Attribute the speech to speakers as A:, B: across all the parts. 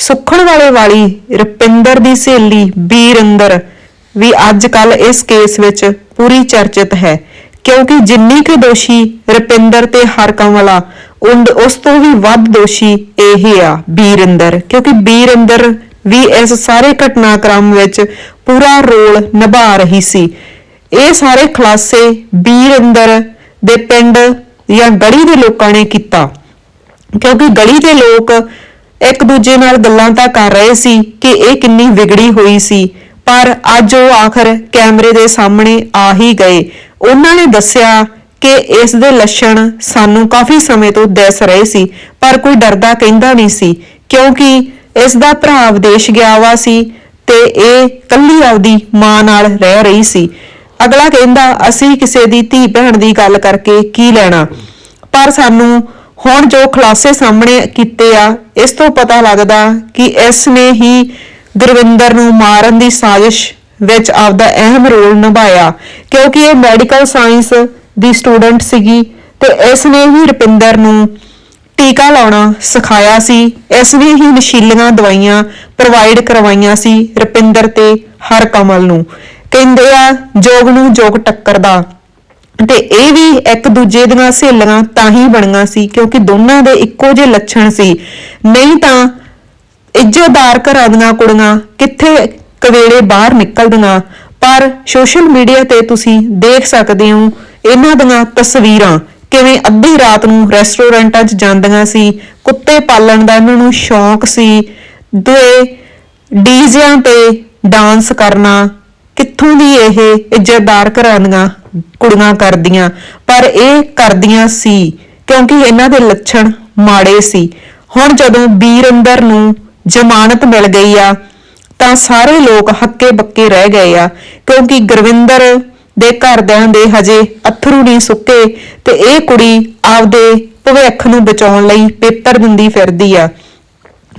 A: ਸੁੱਖਣ ਵਾਲੇ ਵਾਲੀ ਰਪਿੰਦਰ ਦੀ ਸਹੇਲੀ ਬੀਰਿੰਦਰ ਵੀ ਅੱਜ ਕੱਲ ਇਸ ਕੇਸ ਵਿੱਚ ਪੂਰੀ ਚਰਚਿਤ ਹੈ, ਕਿਉਂਕਿ ਜਿੰਨੀ ਕਿ ਦੋਸ਼ੀ ਰੁਪਿੰਦਰ ਤੇ ਹਰਕਮਲਾ ਉਨ- ਉਸ ਤੋਂ ਵੀ ਵੱਧ ਦੋਸ਼ੀ ਇਹ ਆ ਬੀਰਿੰਦਰ ਕਿਉਂਕਿ ਬੀਰਿੰਦਰ ਵੀ ਇਸ ਸਾਰੇ ਘਟਨਾਕ੍ਰਮ ਵਿੱਚ ਪੂਰਾ ਰੋਲ ਨਿਭਾ ਰਹੀ ਸੀ। ਇਹ ਸਾਰੇ ਖੁਲਾਸੇ ਬੀਰਿੰਦਰ ਦੇ ਪਿੰਡ ਜਾਂ ਗਲੀ ਦੇ ਲੋਕਾਂ ਨੇ ਕੀਤਾ। ਕਿਉਂਕਿ ਗਲੀ ਦੇ ਲੋਕ ਇੱਕ ਦੂਜੇ ਨਾਲ ਗੱਲਾਂ ਤਾਂ ਕਰ ਰਹੇ ਸੀ ਕਿ ਇਹ ਕਿੰਨੀ ਵਿਗੜੀ ਹੋਈ ਸੀ, ਪਰ ਅੱਜ ਉਹ ਆਖਰ ਕੈਮਰੇ ਦੇ ਸਾਹਮਣੇ ਆ ਹੀ ਗਏ। ਉਹਨਾਂ ਨੇ ਦੱਸਿਆ ਕਿ ਇਸ ਦੇ ਲੱਛਣ ਸਾਨੂੰ ਕਾਫੀ ਸਮੇਂ ਤੋਂ ਦਿਸ ਰਹੇ ਸੀ, ਪਰ ਕੋਈ ਡਰਦਾ ਕਹਿੰਦਾ ਨਹੀਂ ਸੀ, ਕਿਉਂਕਿ ਇਸ ਦਾ ਭਰਾ ਵਿਦੇਸ਼ ਗਿਆ ਵਾ ਸੀ ਤੇ ਇਹ ਕੱਲੀ ਆਪਦੀ ਮਾਂ ਨਾਲ ਰਹਿ ਰਹੀ ਸੀ। ਅਗਲਾ ਕਹਿੰਦਾ, ਅਸੀਂ ਕਿਸੇ ਦੀ ਧੀ ਭੈਣ ਦੀ ਗੱਲ ਕਰਕੇ ਕੀ ਲੈਣਾ? ਪਰ ਸਾਨੂੰ ਹੁਣ ਜੋ ਖੁਲਾਸੇ ਸਾਹਮਣੇ ਕੀਤੇ ਆ, ਇਸ ਤੋਂ ਪਤਾ ਲੱਗਦਾ ਕਿ ਇਸ ਨੇ ਹੀ ਗੁਰਵਿੰਦਰ ਨੂੰ ਮਾਰਨ ਦੀ ਸਾਜ਼ਿਸ਼ ਵਿੱਚ ਆਪਦਾ ਅਹਿਮ ਰੋਲ ਨਿਭਾਇਆ, ਕਿਉਂਕਿ ਇਹ ਮੈਡੀਕਲ ਸਾਇੰਸ ਦੀ ਸਟੂਡੈਂਟ ਸੀਗੀ ਤੇ ਇਸ ਨੇ ਹੀ ਰੁਪਿੰਦਰ ਨੂੰ ਟੀਕਾ ਲਾਉਣਾ ਸਿਖਾਇਆ ਸੀ। ਇਸ ਨੇ ਹੀ ਨਸ਼ੀਲੀਆਂ ਦਵਾਈਆਂ ਪ੍ਰੋਵਾਈਡ ਕਰਵਾਈਆਂ ਸੀ ਰੁਪਿੰਦਰ ਤੇ ਹਰ ਕਮਲ ਨੂੰ। ਕਹਿੰਦੇ ਆ, ਜੋਗ ਨੂੰ ਜੋਗ ਟੱਕਰਦਾ। ਤੇ ਇਹ ਵੀ ਇੱਕ ਦੂਜੇ ਦੀਆਂ ਸਹੇਲੀਆਂ ਤਾਂ ਹੀ ਬਣੀਆਂ ਸੀ, ਕਿਉਂਕਿ ਦੋਨਾਂ ਦੇ ਇੱਕੋ ਜਿਹੇ ਲੱਛਣ ਸੀ। ਨਹੀਂ ਤਾਂ ਇੱਜ਼ਤਦਾਰ ਘਰਾਂ ਦੀਆਂ ਕੁੜੀਆਂ ਕਿੱਥੇ ਕਵੇਲੇ ਬਾਹਰ ਨਿਕਲਦੀਆਂ, ਪਰ ਸੋਸ਼ਲ ਮੀਡੀਆ ਤੇ ਤੁਸੀਂ ਦੇਖ ਸਕਦੇ ਹੋ ਇਹਨਾਂ ਦੀਆਂ ਤਸਵੀਰਾਂ ਕਿਵੇਂ ਅੱਧੀ ਰਾਤ ਨੂੰ ਰੈਸਟੋਰੈਂਟਾਂ 'ਚ ਜਾਂਦੀਆਂ ਸੀ, ਕੁੱਤੇ ਪਾਲਣ ਦਾ ਇਹਨਾਂ ਨੂੰ ਸ਼ੌਂਕ ਸੀ ਦੇ ਡੀਜ਼ਿਆਂ ਤੇ ਡਾਂਸ ਕਰਨਾ ਕਿੱਥੋਂ ਦੀ ਇਹ? ਇੱਜ਼ਤਦਾਰ ਘਰਾਂ ਦੀਆਂ ਕੁੜੀਆਂ ਕਰਦੀਆਂ। ਪਰ ਇਹ ਕਰਦੀਆਂ ਸੀ ਕਿਉਂਕਿ ਇਹਨਾਂ ਦੇ ਲੱਛਣ ਮਾੜੇ ਸੀ। ਹੁਣ ਜਦੋਂ ਬੀਰਿੰਦਰ ਨੂੰ ਜ਼ਮਾਨਤ ਮਿਲ ਗਈ ਆ, ਤਾਂ ਸਾਰੇ ਲੋਕ ਹੱਕੇ ਬੱਕੇ ਰਹਿ ਗਏ ਆ। ਕਿਉਂਕਿ ਗੁਰਵਿੰਦਰ ਦੇ ਘਰਦਿਆਂ ਦੇ ਹਜੇ ਅਥਰੂ ਨਹੀਂ ਸੁੱਕੇ ਤੇ ਇਹ ਕੁੜੀ ਆਪਦੇ ਭਵਿੱਖ ਨੂੰ ਬਚਾਉਣ ਲਈ ਪੇਪਰ ਦਿੰਦੀ ਫਿਰਦੀ ਆ।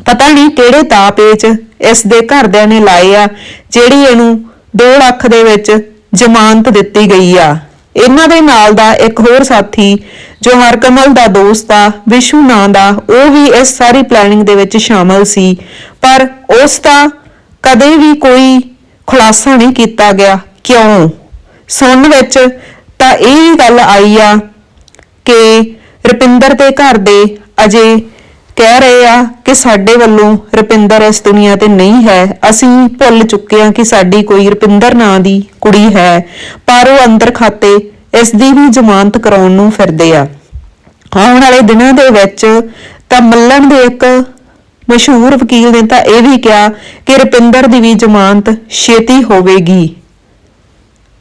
A: ਪਤਾ ਨਹੀਂ ਕਿਹੜੇ ਤਾਪੇਚ ਇਸ ਦੇ ਘਰਦਿਆਂ ਨੇ ਲਾਏ ਆ, ਜਿਹੜੀ ਇਹਨੂੰ 2 ਲੱਖ ਦੇ ਵਿੱਚ ਜ਼ਮਾਨਤ ਦਿੱਤੀ ਗਈ ਆ। ਇਹਨਾਂ ਦੇ ਨਾਲ ਦਾ ਇੱਕ ਹੋਰ ਸਾਥੀ, ਜੋ ਹਰਕਮਲ ਦਾ ਦੋਸਤ ਆ, ਵਿਸ਼ੂ ਨਾਂ ਦਾ, ਉਹ ਵੀ ਇਸ ਸਾਰੀ ਪਲੈਨਿੰਗ ਦੇ ਵਿੱਚ ਸ਼ਾਮਲ ਸੀ। ਪਰ ਉਸ ਦਾ ਕਦੇ ਵੀ ਕੋਈ ਖੁਲਾਸਾ ਨਹੀਂ ਕੀਤਾ ਗਿਆ। ਕਿਉਂ? ਸੁਣਨ ਵਿੱਚ ਤਾਂ ਇਹ ਵੀ ਗੱਲ ਆਈ ਆ ਕਿ ਰੁਪਿੰਦਰ ਦੇ ਘਰ ਦੇ ਅਜੇ ਕਹਿ ਰਹੇ ਆ ਕਿ ਸਾਡੇ ਵੱਲੋਂ ਰੁਪਿੰਦਰ ਇਸ ਦੁਨੀਆ ਤੇ ਨਹੀਂ ਹੈ। ਅਸੀਂ ਭੁੱਲ ਚੁੱਕੇ ਹਾਂ ਕਿ ਸਾਡੀ ਕੋਈ ਰੁਪਿੰਦਰ ਨਾਂ ਦੀ ਕੁੜੀ ਹੈ, ਪਰ ਉਹ ਅੰਦਰ ਖਾਤੇ ਇਸ ਦੀ ਵੀ ਜ਼ਮਾਨਤ ਕਰਾਉਣ ਨੂੰ ਫਿਰਦੇ ਆ। ਆਉਣ ਵਾਲੇ ਦਿਨਾਂ ਦੇ ਵਿੱਚ ਤਾਂ ਮੱਲਣ ਦੇ ਇੱਕ ਮਸ਼ਹੂਰ ਵਕੀਲ ਨੇ ਤਾਂ ਇਹ ਵੀ ਕਿਹਾ ਕਿ ਰੁਪਿੰਦਰ ਦੀ ਵੀ ਜ਼ਮਾਨਤ ਛੇਤੀ ਹੋਵੇਗੀ।